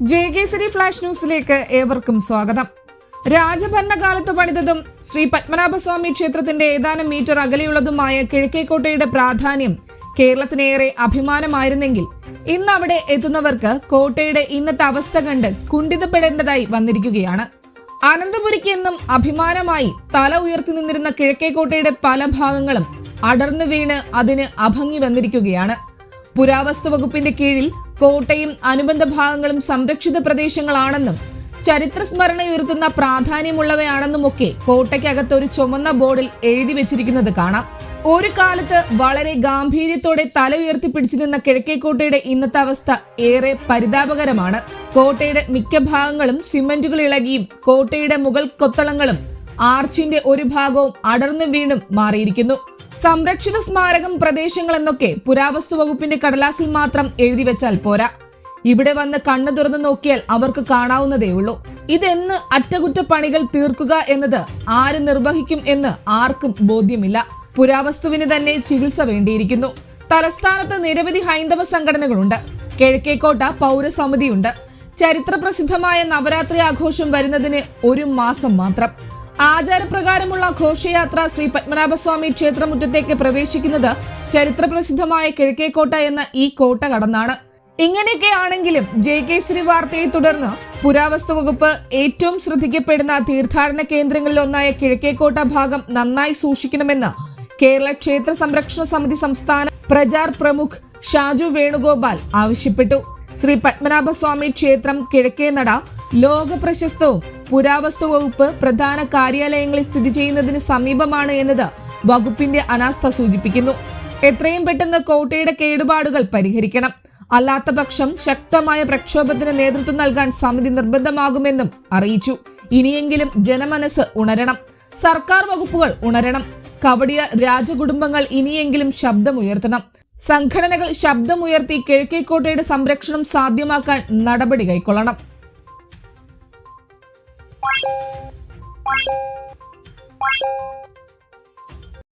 Jayakesari flash ന്യൂസിലേക്ക് ഏവർക്കും സ്വാഗതം. രാജഭരണകാലത്ത് പണിതതും ശ്രീ പത്മനാഭസ്വാമി ക്ഷേത്രത്തിന്റെ ഏതാനും മീറ്റർ അകലെയുള്ളതുമായ കിഴക്കേക്കോട്ടയുടെ പ്രാധാന്യം കേരളത്തിനേറെ അഭിമാനമായിരുന്നെങ്കിൽ ഇന്ന് അവിടെ എത്തുന്നവർക്ക് കോട്ടയുടെ ഇന്നത്തെ അവസ്ഥ കണ്ട് കുണ്ഠിതപ്പെടേണ്ടതായി വന്നിരിക്കുകയാണ്. അനന്തപുരിക്ക് എന്നും അഭിമാനമായി തല ഉയർത്തി നിന്നിരുന്ന കിഴക്കേക്കോട്ടയുടെ പല ഭാഗങ്ങളും അടർന്നു വീണ് അതിന് അഭംഗി വന്നിരിക്കുകയാണ്. പുരാവസ്തു വകുപ്പിന്റെ കീഴിൽ കോട്ടയും അനുബന്ധ ഭാഗങ്ങളും സംരക്ഷിത പ്രദേശങ്ങളാണെന്നും ചരിത്ര സ്മരണ ഉയർത്തുന്ന പ്രാധാന്യമുള്ളവയാണെന്നുമൊക്കെ കോട്ടയ്ക്കകത്ത് ഒരു ചുമന്ന ബോർഡിൽ എഴുതി വെച്ചിരിക്കുന്നത് കാണാം. ഒരു കാലത്ത് വളരെ ഗാംഭീര്യത്തോടെ തല ഉയർത്തിപ്പിടിച്ചു നിന്ന കിഴക്കേക്കോട്ടയുടെ ഇന്നത്തെ അവസ്ഥ ഏറെ പരിതാപകരമാണ്. കോട്ടയുടെ മിക്ക ഭാഗങ്ങളും സിമന്റുകൾ ഇളകിയും കോട്ടയുടെ മുഗൾ കൊത്തളങ്ങളും ആർച്ചിന്റെ ഒരു ഭാഗവും അടർന്നു വീണും മാറിയിരിക്കുന്നു. സംരക്ഷിത സ്മാരകം പ്രദേശങ്ങൾ എന്നൊക്കെ പുരാവസ്തു വകുപ്പിന്റെ കടലാസിൽ മാത്രം എഴുതി വെച്ചാൽ പോരാ. ഇവിടെ വന്ന് കണ്ണു തുറന്നു നോക്കിയാൽ അവർക്ക് കാണാവുന്നതേ ഉള്ളൂ. ഇതെന്ന് അറ്റകുറ്റപ്പണികൾ തീർക്കുക എന്നത് ആര് നിർവഹിക്കും എന്ന് ആർക്കും ബോധ്യമില്ല. പുരാവസ്തുവിന് തന്നെ ചികിത്സ വേണ്ടിയിരിക്കുന്നു. തലസ്ഥാനത്ത് നിരവധി ഹൈന്ദവ സംഘടനകളുണ്ട്. കിഴക്കേക്കോട്ട പൗരസമിതിയുണ്ട്. ചരിത്ര പ്രസിദ്ധമായ നവരാത്രി ആഘോഷം വരുന്നതിന് ഒരു മാസം മാത്രം. ആചാരപ്രകാരമുള്ള ഘോഷയാത്ര ശ്രീ പത്മനാഭസ്വാമി ക്ഷേത്രമുറ്റത്തേക്ക് പ്രവേശിക്കുന്നത് ചരിത്രപ്രസിദ്ധമായ കിഴക്കേക്കോട്ട എന്ന ഈ കോട്ട കടന്നാണ്. ഇങ്ങനെയൊക്കെ ആണെങ്കിലും ശ്രീ വാർത്തയെ തുടർന്ന് പുരാവസ്തു വകുപ്പ് ഏറ്റവും ശ്രദ്ധിക്കപ്പെടുന്ന തീർത്ഥാടന കേന്ദ്രങ്ങളിലൊന്നായ കിഴക്കേക്കോട്ട ഭാഗം നന്നായി സൂക്ഷിക്കണമെന്ന് കേരള ക്ഷേത്ര സംരക്ഷണ സമിതി സംസ്ഥാന പ്രചാർ പ്രമുഖ് ഷാജു വേണുഗോപാൽ ആവശ്യപ്പെട്ടു. ശ്രീ പത്മനാഭസ്വാമി ക്ഷേത്രം കിഴക്കേനട ലോക പ്രശസ്തവും പുരാവസ്തു വകുപ്പ് പ്രധാന കാര്യാലയങ്ങളിൽ സ്ഥിതി ചെയ്യുന്നതിന് സമീപമാണ് എന്നത് വകുപ്പിന്റെ അനാസ്ഥ സൂചിപ്പിക്കുന്നു. എത്രയും പെട്ടെന്ന് കോട്ടയുടെ കേടുപാടുകൾ പരിഹരിക്കണം. അല്ലാത്ത പക്ഷം ശക്തമായ പ്രക്ഷോഭത്തിന് നേതൃത്വം നൽകാൻ സമിതി നിർബന്ധമാകുമെന്നും അറിയിച്ചു. ഇനിയെങ്കിലും ജനമനസ് ഉണരണം. സർക്കാർ വകുപ്പുകൾ ഉണരണം. കവടിയ രാജകുടുംബങ്ങൾ ഇനിയെങ്കിലും ശബ്ദമുയർത്തണം. സംഘടനകൾ ശബ്ദമുയർത്തി കിഴക്കേക്കോട്ടയുടെ സംരക്ഷണം സാധ്യമാക്കാൻ നടപടി കൈക്കൊള്ളണം. Bye.